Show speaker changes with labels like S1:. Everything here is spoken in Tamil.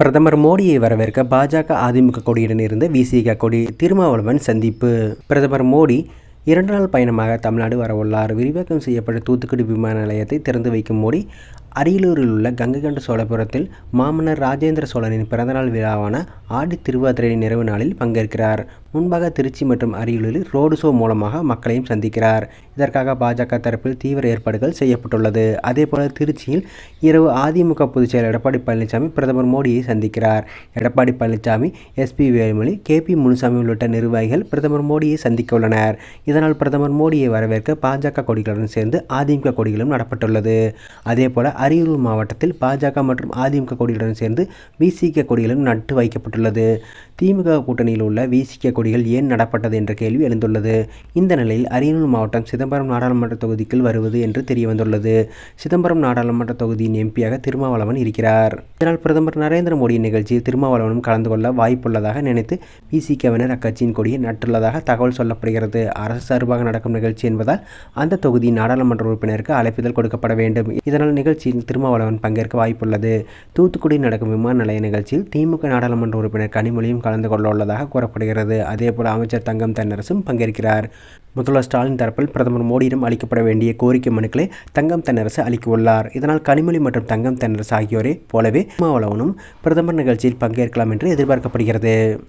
S1: பிரதமர் மோடியை வரவேற்க பாஜக அதிமுக கொடியுடன் இருந்த விசிக கொடி திருமாவளவன் சந்திப்பு. பிரதமர் மோடி இரண்டு நாள் பயணமாக தமிழ்நாடு வரவுள்ளார். விரிவாக்கம் செய்யப்பட்ட தூத்துக்குடி விமான நிலையத்தை திறந்து வைக்கும் மோடி அரியலூரில் உள்ள கங்ககண்ட சோழபுரத்தில் மாமன்னர் ராஜேந்திர சோழனின் பிறந்தநாள் விழாவான ஆடி திருவாதிரை நிறைவு நாளில் பங்கேற்கிறார். முன்பாக திருச்சி மற்றும் அரியலூரில் ரோடு ஷோ மூலமாக மக்களையும் சந்திக்கிறார். இதற்காக பாஜக தரப்பில் தீவிர ஏற்பாடுகள் செய்யப்பட்டுள்ளது. அதேபோல திருச்சியில் இரவு அதிமுக பொதுச்செயலர் எடப்பாடி பழனிசாமி பிரதமர் மோடியை சந்திக்கிறார். Edappadi Palaniswami SP Velumani K P Munusamy உள்ளிட்ட நிர்வாகிகள் பிரதமர் மோடியை சந்திக்க உள்ளனர். இதனால் பிரதமர் மோடியை வரவேற்க பாஜக கொடிகளுடன் சேர்ந்து அதிமுக கொடிகளும் நடப்பட்டுள்ளது. அதேபோல அரியலூர் மாவட்டத்தில் பாஜக மற்றும் அதிமுக கொடிகளுடன் சேர்ந்து விசிக கொடிகளும் நட்டு வைக்கப்பட்டுள்ளது. திமுக கூட்டணியில் உள்ள விசிக கொடிகள் ஏன் நடப்பட்டது என்ற கேள்வி எழுந்துள்ளது. இந்த நிலையில் அரியலூர் மாவட்டம் சிதம்பரம் நாடாளுமன்ற தொகுதிக்குள் வருவது என்று தெரியவந்துள்ளது. சிதம்பரம் நாடாளுமன்ற தொகுதியின் எம்பியாக திருமாவளவன் இருக்கிறார். இதனால் பிரதமர் நரேந்திர மோடியின் நிகழ்ச்சியில் திருமாவளவனும் கலந்து கொள்ள வாய்ப்புள்ளதாக நினைத்து விசிகவினர் அக்கட்சியின் கொடியை நட்டுள்ளதாக தகவல் சொல்லப்படுகிறது. அரசு சார்பாக நடக்கும் நிகழ்ச்சி என்பதால் அந்த தொகுதியின் நாடாளுமன்ற உறுப்பினருக்கு அழைப்புதல் கொடுக்கப்பட வேண்டும். இதனால் நிகழ்ச்சியில் திருமாவளவன் பங்கேற்க வாய்ப்புள்ளது. தூத்துக்குடி நடக்கும் விமான நிலைய நிகழ்ச்சியில் திமுக நாடாளுமன்ற உறுப்பினர் கனிமொழியும் கலந்து கொள்ள உள்ளதாக கூறப்படுகிறது. அதேபோல் அமைச்சர் தங்கம் தென்னரசும் பங்கேற்கிறார். முதல்வர் ஸ்டாலின் தரப்பில் பிரதமர் மோடியிடம் அளிக்கப்பட வேண்டிய கோரிக்கை மனுக்களை தங்கம் தென்னரசு அளிக்க உள்ளார் இதனால் கனிமொழி மற்றும் தங்கம் தென்னரசு ஆகியோரை போலவே திருமாவளவனும் பிரதமர் நிகழ்ச்சியில் பங்கேற்கலாம் என்று எதிர்பார்க்கப்படுகிறது.